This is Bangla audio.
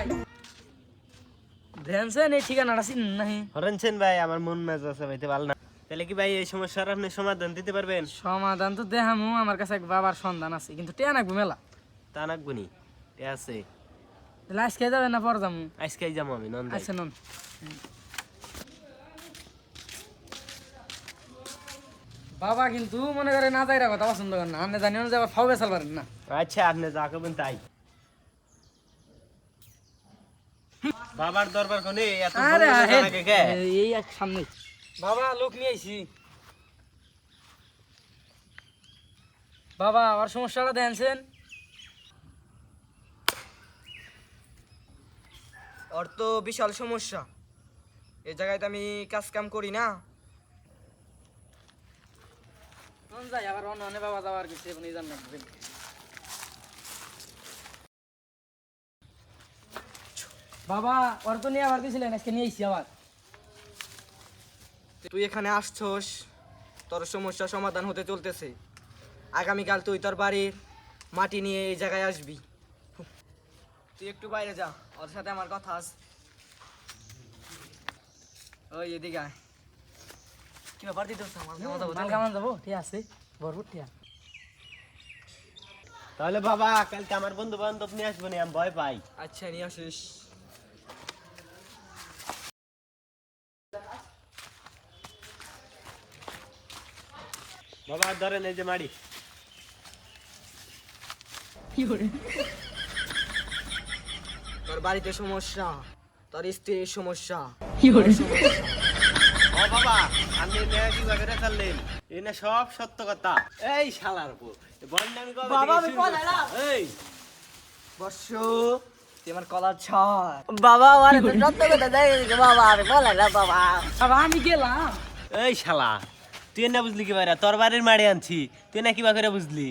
ভাই। ধ্যানছেন এই ঠিকানাটা চিন নাহি? হরেনছেন ভাই আমার মন মেজাজ আছে ভাইতে ভালো না। তাহলে কি ভাই এই সমস্যার আপনি সমাধান দিতে পারবেন? সমাধান তো দেখামু আমার কাছে এক বাবার সন্ধান আছে কিন্তু টেয়া নাকবো মেলা। তা নাকবনি এ আছে। তাহলে আজকে যাবেন না পর যামু? আজকেই যাব আমি আচ্ছা নন। বাবা কিন্তু মনে করে না যাইরা কথা পছন্দ করেন না আপনি জানিও না যে আবার ফাও বেসাল পারেন না। আচ্ছা আপনি যা করবেন তাই। বাবার দরবার কোনে এত বড় আহে, কে? এই এক সামনে। বাবা লোক নিয়ে আইছি। বাবা আমার সমস্যাটা দেখছেন ওর তো বিশাল সমস্যা। এই জায়গায় তো আমি কাজ কাম করি না। মন যাই আবার অন্য বাবা যাওয়ার কিছু এখন এই বাবা ওর তো নিয়ে আবার দিয়েছিলেন আজকে নিয়ে আইছি আবার। তুই এখানে আসছস তোর সমস্যা সমাধান হতে চলতেছে। আগামীকাল তুই তোর বাড়ির মাটি নিয়ে এই জায়গায় আসবি। তুই একটু বাইরে যা ওর সাথে আমার কথা আছে। ওই এদিকে আয়। কি ব্যাপার দিতে মজা যাব? ঠিক আছে ভরপুর ঠিক আছে। তাহলে বাবা কালকে আমার বন্ধু বান্ধব নিয়ে আসব নি, আমি ভয় পাই। আচ্ছা নিয়ে আসিস। বাবা ধরেন এই যে মাড়ি। তোর বাড়িতে সমস্যা তোর স্ত্রীর সমস্যা। ও বাবা আপনি মেয়ে কীভাবে রেখালেন এনে সব সত্য কথা। এই শালার কবে বাবা, আমি। এই। বর্ষ আমার কলার বাবা আমার সত্য কথা দেয় বাবা আমি না বাবা। বাবা আমি গেলাম। এই শালা তুই না বুঝলি কি বাইরা তোর বাড়ির মাড়ি আনছি। তুই না কিবা করে বুঝলি?